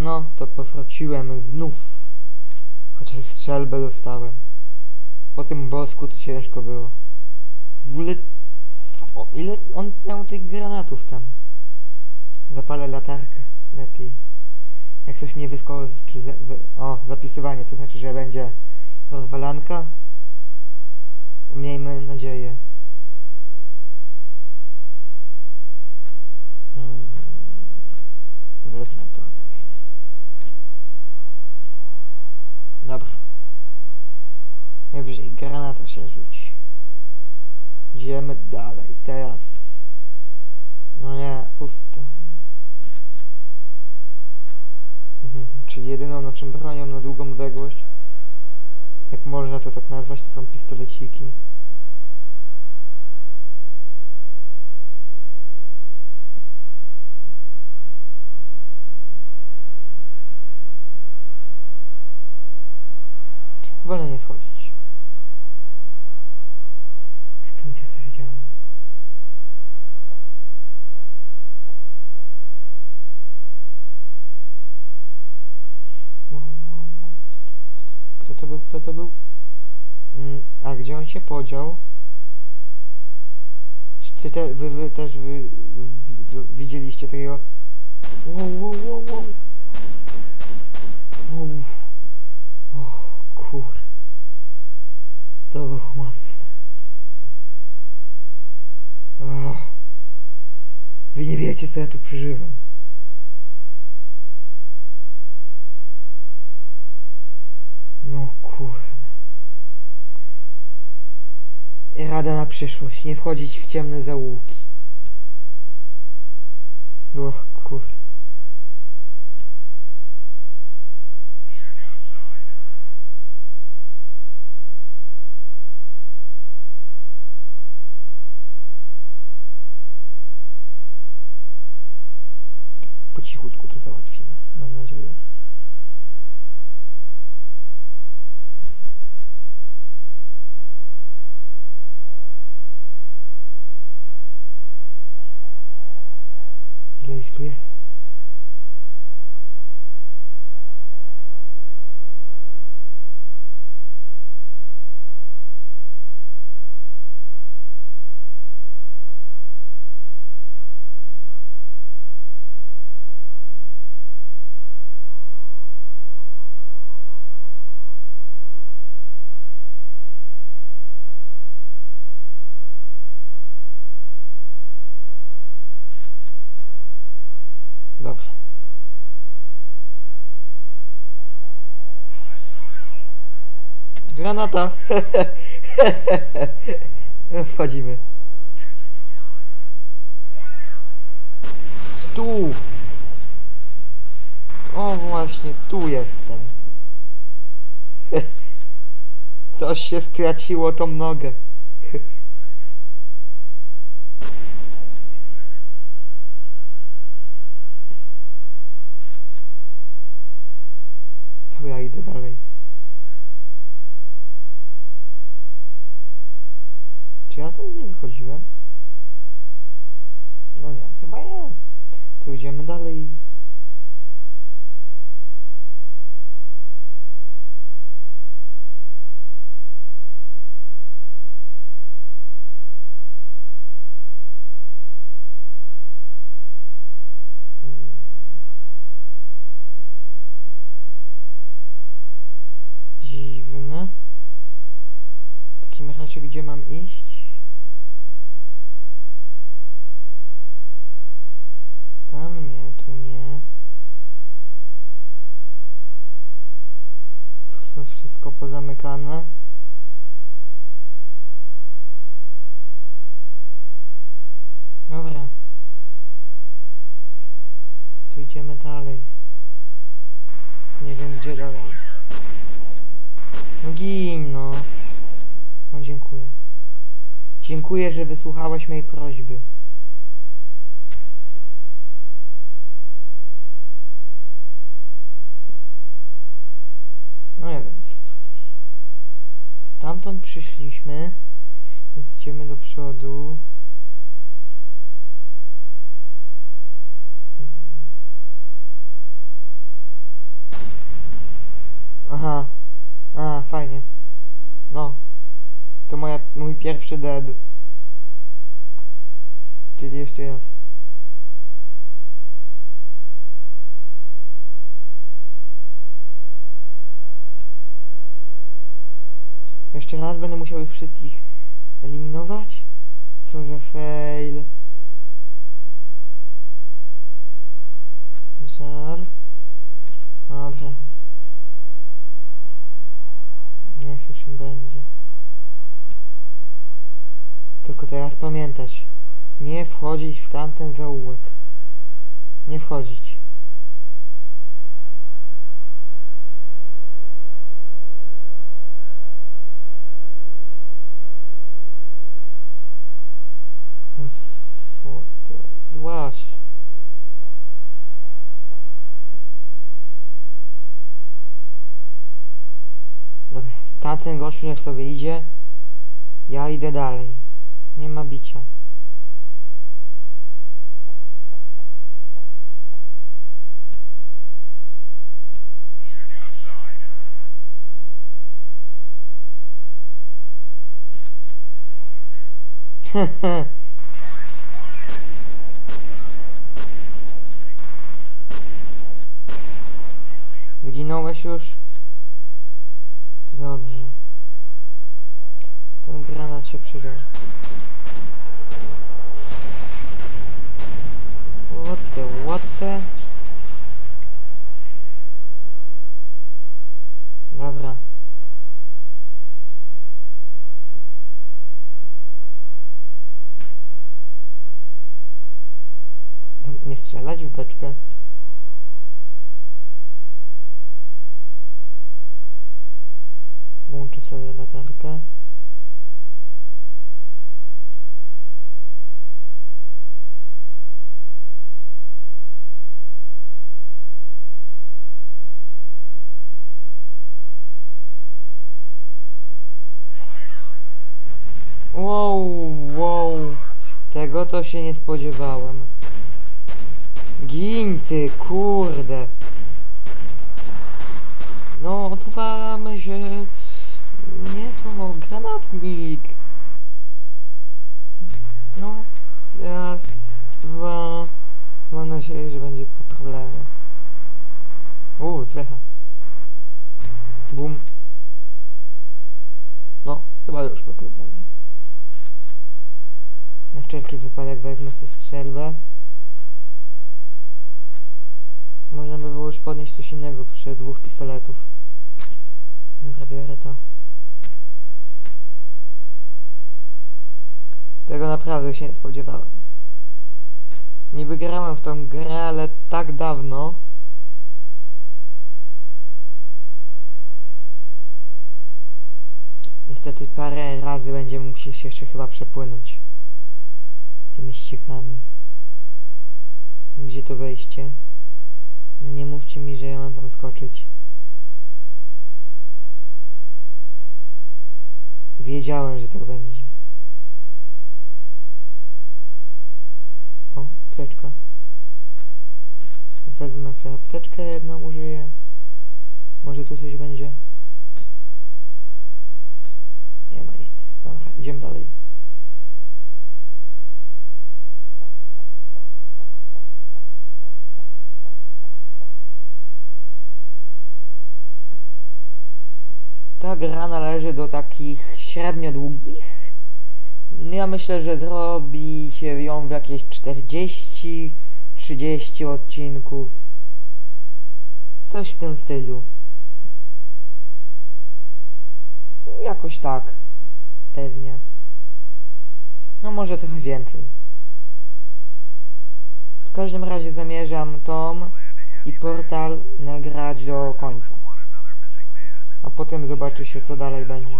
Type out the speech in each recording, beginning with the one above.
No, to powróciłem znów. Chociaż strzelbę dostałem. Po tym bosku to ciężko było. W ogóle... O, ile on miał tych granatów tam? Zapalę latarkę. Lepiej. Jak coś mnie wyskoczy... O, zapisywanie. To znaczy, że będzie rozwalanka. Miejmy nadzieję. Hmm. Wezmę to, zamienię. Dobra. Najwyżej granata się rzuci. Idziemy dalej. Teraz. No nie, pusto. Czyli jedyną na czym bronią na długą odległość, jak można to tak nazwać, to są pistoleciki. Wolę nie schodzić. Skąd ja to wiedziałem? Wow, wow, wow. Kto to był? Kto to był? Mm, a gdzie on się podział? Czy ty te, wy, wy też wy z, z, widzieliście takiego? Wow, wow, wow, wow. Wow. O kur... To było mocne. O. Wy nie wiecie co ja tu przeżywam. Rada na przyszłość, nie wchodzić w ciemne zaułki. O kurde. Po cichutku to załatwimy, mam nadzieję. Ile ich tu jest? Dobra. Granata! Wchodzimy. Tu! O właśnie, tu jestem. Coś się straciło tą nogę. To ja idę dalej. Ja stąd nie wychodziłem? No nie, chyba nie. To idziemy dalej. Mm. Dziwne. W takim gdzie mam iść? Tam nie, tu nie. Tu są wszystko pozamykane. Dobra. Tu idziemy dalej. Nie wiem gdzie dalej. No gin, no. No dziękuję. Dziękuję, że wysłuchałeś mojej prośby. No ja wiem. Stamtąd przyszliśmy, więc idziemy do przodu. Aha, a fajnie. No, to moja, mój pierwszy dead. Czyli jeszcze raz. Jeszcze raz będę musiał ich wszystkich eliminować? Co za fail. Żal. Dobra. Niech już im będzie. Tylko teraz pamiętać. Nie wchodzić w tamten zaułek. Nie wchodzić. Co to? Złaś. Dobra, tamten gościu niech sobie idzie. Ja idę dalej. Nie ma bicia. Zginąłeś już? To dobrze. Ten granat się the, what the? Dobra. Nie strzelać w beczkę. Włączę sobie latarkę. Wow. Tego to się nie spodziewałem. Gin ty, kurde. No, odwalamy się. Nie, to granatnik. No, raz, dwa. Mam nadzieję, że będzie po problemie. Uuu, trecha. Bum. No, chyba już po problemie. Na wszelki wypadek wezmę sobie strzelbę. Można by było już podnieść coś innego przy dwóch pistoletów. Dobra, biorę to. Tego naprawdę się nie spodziewałem. Niby grałem w tą grę, ale tak dawno. Niestety parę razy będziemy musieli się jeszcze chyba przepłynąć tymi ściekami. Gdzie to wejście? No nie mówcie mi, że ja mam tam skoczyć. Wiedziałem, że tak będzie. O, apteczka. Wezmę sobie apteczkę jedną, użyję. Może tu coś będzie. Nie ma nic. Dobra, idziemy dalej. Ta gra należy do takich średnio długich. Ja myślę, że zrobi się ją w jakieś 40-30 odcinków. Coś w tym stylu. Jakoś tak. Pewnie. No może trochę więcej. W każdym razie zamierzam Tom i portal nagrać do końca. A potem zobaczy się co dalej będzie.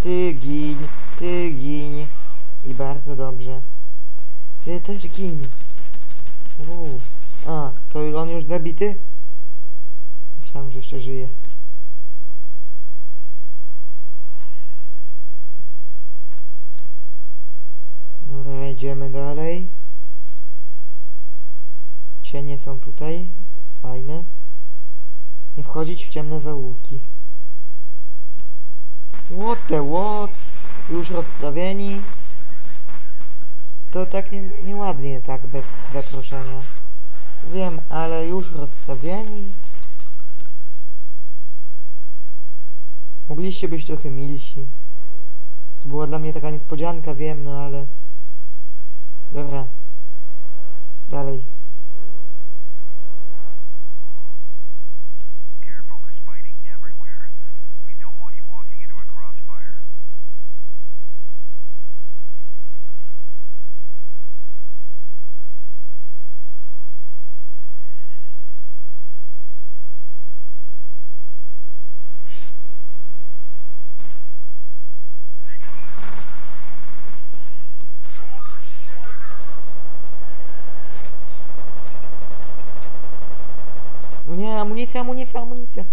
Ty gin, ty gin. I bardzo dobrze. Ty też gin. Uuu. A, to on już zabity? Myślałem, że jeszcze żyje. Dobra, idziemy dalej. Cienie są tutaj. Fajne. Nie wchodzić w ciemne zaułki. What the what? Już rozstawieni? To tak nie, nieładnie, tak bez zaproszenia. Wiem, ale już rozstawieni? Mogliście być trochę milsi. To była dla mnie taka niespodzianka, wiem, no ale... Dobra. Dalej. Amunicja, amunicja, amunicja.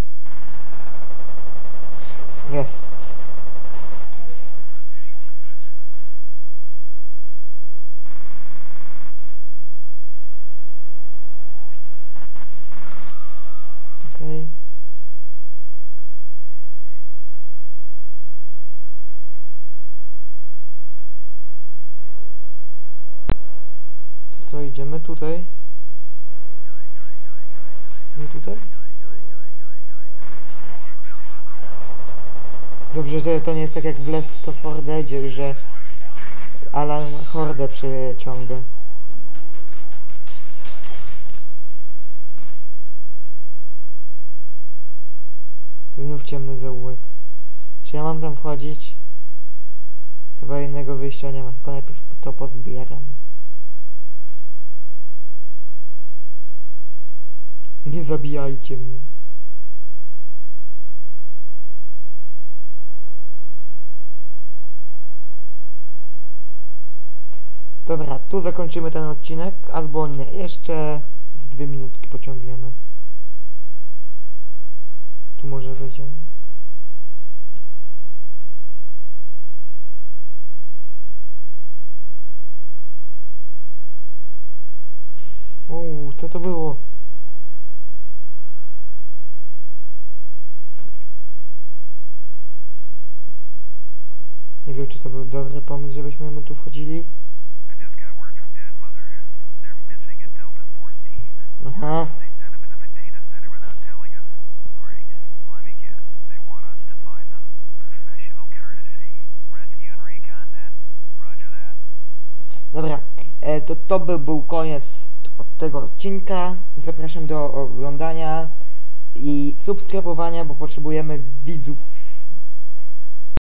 Jest. Okej. To co, idziemy tutaj? Nie tutaj? Dobrze, że to nie jest tak jak w Left 4 Deadzie, że alarm hordę przyciąga. Znów ciemny zaułek. Czy ja mam tam wchodzić? Chyba innego wyjścia nie ma, tylko najpierw to pozbieram. Nie zabijajcie mnie. Dobra, tu zakończymy ten odcinek, albo nie, jeszcze z dwie minutki pociągniemy. Tu może wejdziemy. Uuu, co to było? Nie wiem, czy to był dobry pomysł, żebyśmy my tu wchodzili. That. Dobra, e, to to by był koniec tego odcinka. Zapraszam do oglądania i subskrybowania, bo potrzebujemy widzów